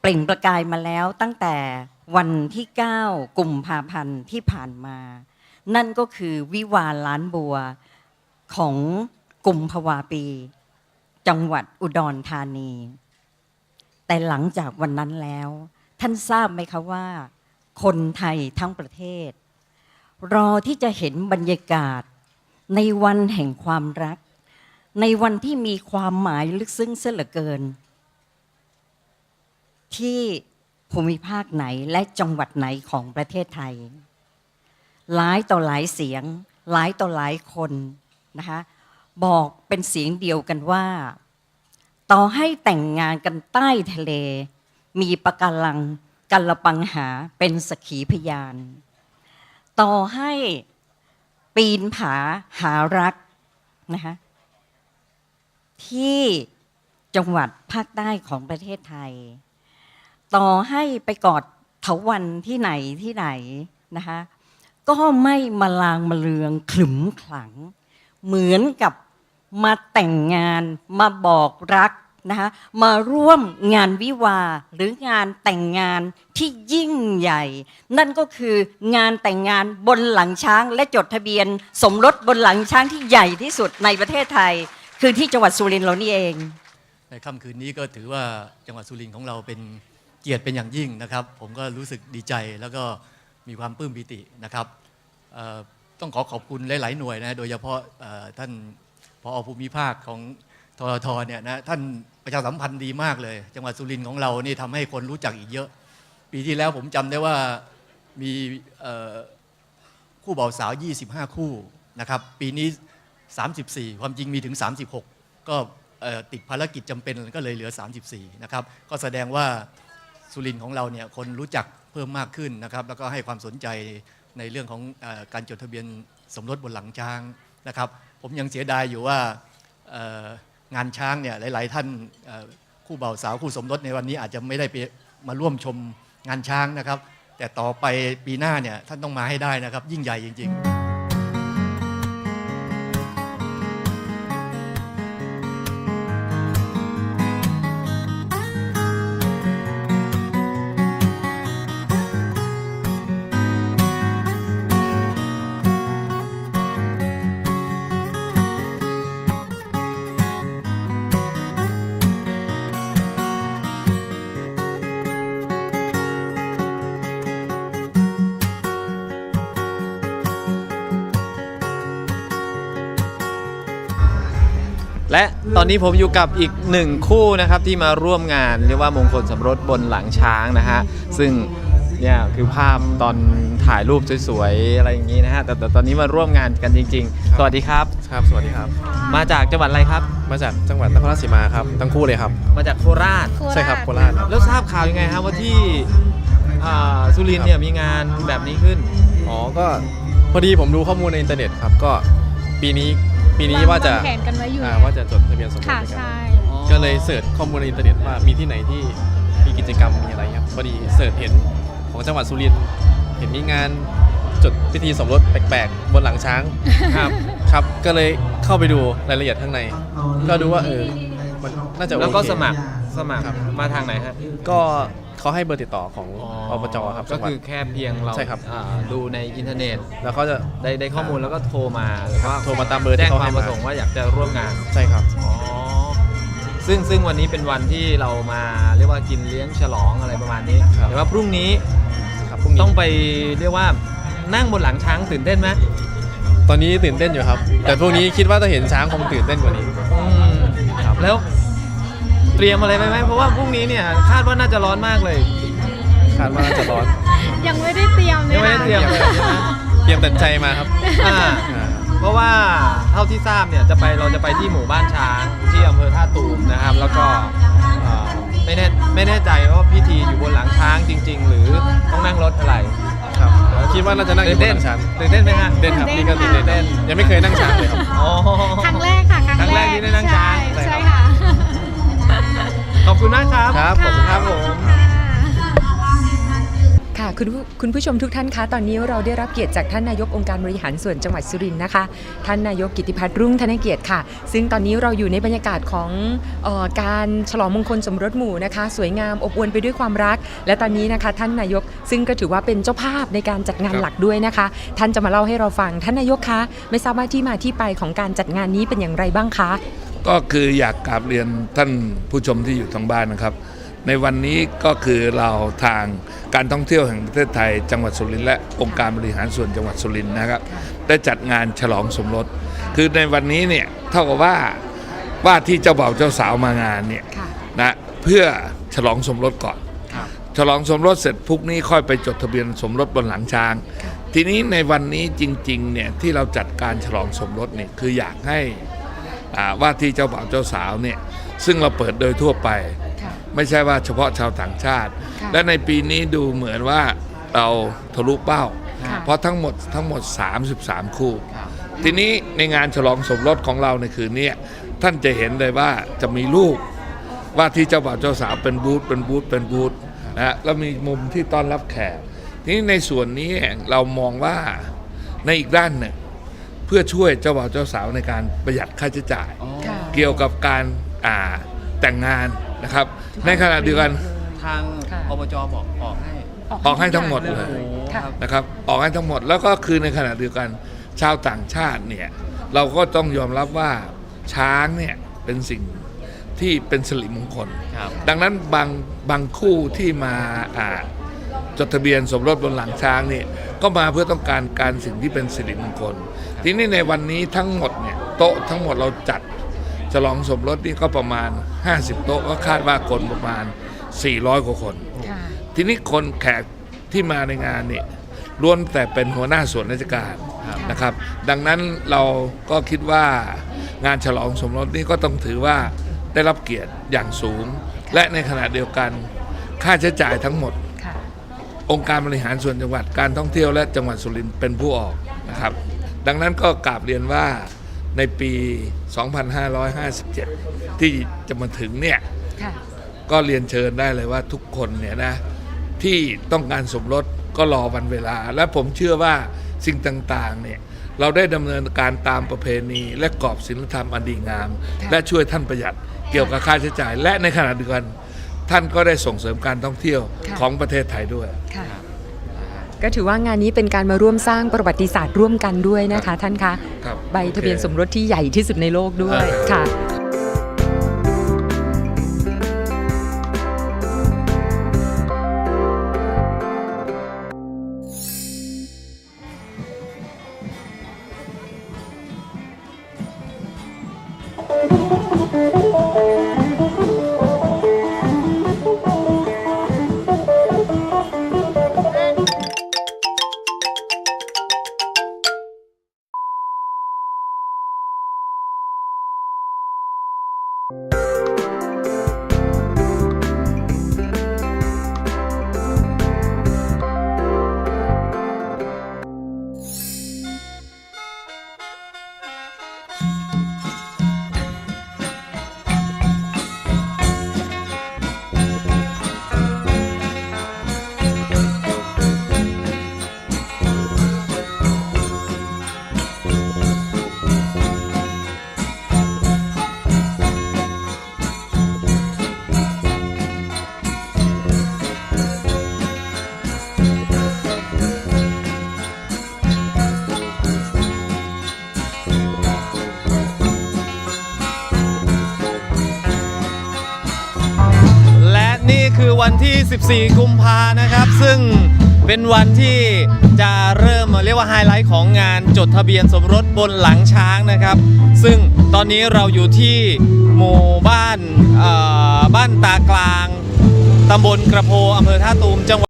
เปล่งประกายมาแล้วตั้งแต่วันที่ 9กุมภาพันธ์ที่ผ่านมา นั่นก็คือวิวาล้านบัวของกลุ่มภวาปี จังหวัดอุดรธานี แต่หลังจากวันนั้นแล้ว ท่านทราบไหมคะว่า คนไทยทั้งประเทศ รอที่จะเห็นบรรยากาศในวันแห่งความรัก ในวันที่มีความหมายลึกซึ้งเสียเหลือเกิน ที่ภูมิภาคไหนและจังหวัดไหนของประเทศไทย หลายต่อหลายเสียง หลายต่อหลายคนนะคะบอกเป็นเสียงเดียวกันว่า ต่อให้แต่งงานกันใต้ทะเล มีปะการังกัลปังหาเป็นสกขีพยาน ต่อให้ปีนผาหารักนะคะที่จังหวัดภาคใต้ของประเทศไทย ต่อให้ไปกอดเถาวันที่ไหนที่ไหนนะคะก็ไม่มาลางมาเลืองขลึมขลัง เหมือนกับมาแต่งงานมาบอกรักนะคะมาร่วมงานวิวาห์หรืองานแต่งงานที่ยิ่งใหญ่ นั่นก็คืองานแต่งงานบนหลังช้างและจดทะเบียน สมรสบนหลังช้างที่ใหญ่ที่สุดในประเทศไทย คือที่จังหวัดสุรินทร์เรานี่เอง ในค่ำคืนนี้ก็ถือว่าจังหวัดสุรินทร์ของเราเป็น เกียรติเป็นอย่างยิ่งนะครับ ผมก็รู้สึกดีใจแล้วก็มีความปลื้มปิตินะครับต้องขอขอบคุณหลาย ๆ หน่วยนะโดยเฉพาะท่านพอภูมิภาคของทรทเนี่ยนะท่านประชาสัมพันธ์ดีมากเลย จังหวัดสุรินทร์ของเรานี่ทำให้คนรู้จักอีกเยอะ ปีที่แล้วผมจำได้ว่ามีคู่บ่าวสาว 25 คู่นะครับ ปีนี้ 34 ความจริงมีถึง 36 ก็ติดภารกิจจำเป็นก็เลยเหลือ 34 นะครับ ก็แสดงว่า สุรินทร์ของเราเนี่ยคนรู้จักเพิ่มมากขึ้นนะครับ แล้วก็ให้ความสนใจในเรื่องของอการจดทะเบียนสมรสบนหลังช้างนะครับ ผมยังเสียดายอยู่ว่างานช้างเนี่ยหลาย ๆ ท่านคู่บ่าวสาวคู่สมรสในวันนี้อาจจะไม่ได้ไปมาร่วมชมงานช้างนะครับ แต่ต่อไปปีหน้าเนี่ยท่านต้องมาให้ได้นะครับ ยิ่งใหญ่จริง ๆ และตอนนี้ผมอยู่กับอีกหนึ่งคู่นะครับที่มาร่วมงานเรียกว่ามงคลสมรสบนหลังช้างนะฮะซึ่งเนี่ยคือภาพตอนถ่ายรูปสวยๆอะไรอย่างนี้นะฮะแต่แต่ตอนนี้มาร่วมงานกันจริง ๆ สวัสดีครับ ครับ สวัสดีครับ มาจากจังหวัดอะไรครับ มาจากจังหวัดนครราชสีมาครับทั้งคู่เลยครับ มาจากโคราช ใช่ครับโคราชครับแล้วทราบข่าวยังไงครับว่าที่อ่าสุรินทร์เนี่ยมีงานแบบนี้ขึ้น อ๋อ ก็พอดีผมดูข้อมูลในอินเทอร์เน็ตครับ ก็ปีนี้ ปีนี้ว่าจะงแผนกันไว้อยู่อ่าแล้วว่าจะจดทะเบียนสมรสค่ะด้วยกันใช่ ก็เลยเสิร์ชข้อมูลในอินเทอร์เน็ตว่ามีที่ไหนที่มีกิจกรรมมีอะไรครับพอดีเสิร์ชเห็นของจังหวัดสุรินทร์เห็นมีงานจดพิธีสมรสแปลกๆ บนหลังช้างครับครับ ก็เลยเข้าไปดูรายละเอียดข้างใน ก็ดูว่าเออมันน่าจะโอเค แล้วก็สมัครสมัครครับ มาทางไหนฮะ ก็ เขาให้เบอร์ติดต่อของอบจครับก็จังหวัด คือแค่เพียงเราใช่ครับ อ่าดูในอินเทอร์เน็ตแล้วเขาจะ ได้ได้ข้อมูลแล้วก็โทรมาหรือว่าโทรมาตามเบอร์ที่แจ้งเขาควาให้มมาประสงค์ว่าอยากจะร่วมงาน ใช่ครับ อ๋อ ซึ่งซึ่งวันนี้เป็นวันที่เรามาเรียกว่ากินเลี้ยงฉลองอะไรประมาณนี้ครับ แต่ว่าพรุ่งนี้ครับพรุ่งนี้ต้องไปเรียกว่านั่งบนหลังช้างตื่นเต้นไหมตอนนี้ตื่นเต้นอยู่ครับ แต่พวกนี้คิดว่าถ้าเห็นช้างคงตื่นเต้นกว่านี้ อืมครับ แล้ว เตรียมอะไรไปไหมเพราะว่าพรุ่งนี้เนี่ยคาดว่าน่าจะร้อนมากเลยคาดว่าน่าจะร้อนยังไม่ได้เตรียมเลยยังไม่ได้เตรียมเลยใช่ไหมเตรียมแต่ใจมาครับอ่าอ่าเพราะว่าเท่าที่ทราบเนี่ยจะไปเราจะไปที่หมู่บ้านช้างที่อำเภอท่าตูมนะครับ แล้วก็เอ่อไม่แน่ไม่แน่ใจว่าพิธีอยู่บนหลังช้างจริง ๆ หรือต้องนั่งรถอะไรครับคิดว่าน่าจะนั่งอยู่บนหลังช้างตื่นเต้นไหมฮะ เต้นครับนี่ก็ตื่นเต้นยังไม่เคยนั่งช้างเลยครับ อ๋อ ครั้งแรกค่ะครั้งแรกที่ได้นั่งช้างใช่ใช่ใช่ครับค่ะ ขอบคุณมากครับ ครับขอบคุณครับผมค่ะค่ะคุณผู้คุณผู้ชมทุกท่านคะตอนนี้เราได้รับเกียรติจากท่านนายกองค์การบริหารส่วนจังหวัดสุรินทร์นะคะ ท่านนายกกิติพัฒน์รุ่งธนเกียรติค่ะ ซึ่งตอนนี้เราอยู่ในบรรยากาศของเออการฉลองมงคลสมรสหมู่นะคะ สวยงามอบอวลไปด้วยความรัก และตอนนี้นะคะ ท่านนายกซึ่งก็ถือว่าเป็นเจ้าภาพในการจัดงานหลักด้วยนะคะ ท่านจะมาเล่าให้เราฟังท่านนายกคะไม่ทราบว่าที่มาที่ไปของการจัดงานนี้เป็นอย่างไรบ้างคะ ก็คืออยากกราบเรียนท่านผู้ชมที่อยู่ทางบ้านนะครับ ในวันนี้ก็คือเราทางการท่องเที่ยวแห่งประเทศไทย จังหวัดสุรินทร์และองค์การบริหารส่วนจังหวัดสุรินทร์นะครับ ได้จัดงานฉลองสมรส คือในวันนี้เนี่ยเท่ากับว่าว่าที่เจ้าบ่าวเจ้าสาวมางานเนี่ยค่ะนะเพื่อฉลองสมรสก่อนฉลองสมรสเสร็จพรุ่งนี้ค่อยไปจดทะเบียนสมรสบนหลังช้าง ทีนี้ในวันนี้จริงๆเนี่ยที่เราจัดการฉลองสมรสเนี่ยคืออยากให้อ่า ว่าที่เจ้าบ่าวเจ้าสาวเนี่ยซึ่งเราเปิดโดยทั่วไปค่ะไม่ใช่ว่าเฉพาะชาวต่างชาติค่ะและในปีนี้ดูเหมือนว่าเราทะลุเป้าค่ะเพราะทั้งหมดทั้งหมด 33 คู่ ทีนี้ในงานฉลองสมรสของเราในคืนนี้ท่านจะเห็นเลยว่าจะมีลูกว่าที่เจ้าบ่าวเจ้าสาวเป็นบูธเป็นบูธเป็นบูธนะฮะแล้วมีมุมที่ต้อนรับแขกทีนี้ในส่วนนี้เรามองว่าในอีกด้านหนึ่ง เพื่อช่วยเจ้าบ่าวเจ้าสาวในการประหยัดค่าใช้จ่าย ค่ะ เกี่ยวกับการอ่าแต่งงานนะครับ ในขณะเดียวกัน ทางค่ะ อบจบอกออกให้ออกให้ทั้งหมดเลยค่ะนะครับออกให้ทั้งหมดแล้วก็คือในขณะเดียวกันชาวต่างชาติเนี่ยเราก็ต้องยอมรับว่าช้างเนี่ยเป็นสิ่งที่เป็นสิริมงคล ครับ ดังนั้นบางบางคู่ที่มาอ่าจดทะเบียนสมรสบนหลังช้างเนี่ยก็มาเพื่อต้องการการสิ่งที่เป็นสิริมงคล ทีนี้ในวันนี้ทั้งหมดเนี่ยโต๊ะทั้งหมดเราจัดฉลองสมรสนี่ก็ประมาณ 50 โต๊ะก็คาดว่าคนประมาณ 400กว่าคนค่ะทีนี้คนแขกที่มาในงานเนี่ยล้วนแต่เป็นหัวหน้าส่วนราชการนะครับ ดังนั้นเราก็คิดว่างานฉลองสมรสนี่ก็ต้องถือว่าได้รับเกียรติอย่างสูง และในขณะเดียวกัน ค่าใช้จ่ายทั้งหมดค่ะองค์การบริหารส่วนจังหวัดการท่องเที่ยวและจังหวัดสุรินทร์เป็นผู้ออกนะครับ ดังนั้นก็กราบเรียนว่าในปี 2557 ที่จะมาถึงเนี่ยค่ะก็เรียนเชิญได้เลยว่าทุกคนเนี่ยนะที่ต้องการสมรสก็รอวันเวลา และผมเชื่อว่าสิ่งต่างๆเนี่ยเราได้ดำเนินการตามประเพณีและกรอบศีลธรรมอันดีงามค่ะและช่วยท่านประหยัดเกี่ยวกับค่าใช้จ่าย และในขณะเดียวกันท่านก็ได้ส่งเสริมการท่องเที่ยวของประเทศไทยด้วยค่ะ ก็ถือว่างานนี้เป็นการมาร่วมสร้างประวัติศาสตร์ร่วมกันด้วยนะคะ ท่านคะ ครับใบทะเบียนสมรสที่ใหญ่ที่สุดในโลกด้วยเออค่ะ แวันที่ 14 กุมภานะครับ ซึ่งเป็นวันที่จะเริ่มเรียกว่าไฮไลท์ของงานจดทะเบียนสมรสบนหลังช้างนะครับ ซึ่งตอนนี้เราอยู่ที่หมู่บ้านบ้านตากลางตำบลกระโพอำเภอท่าตูมจังหวัด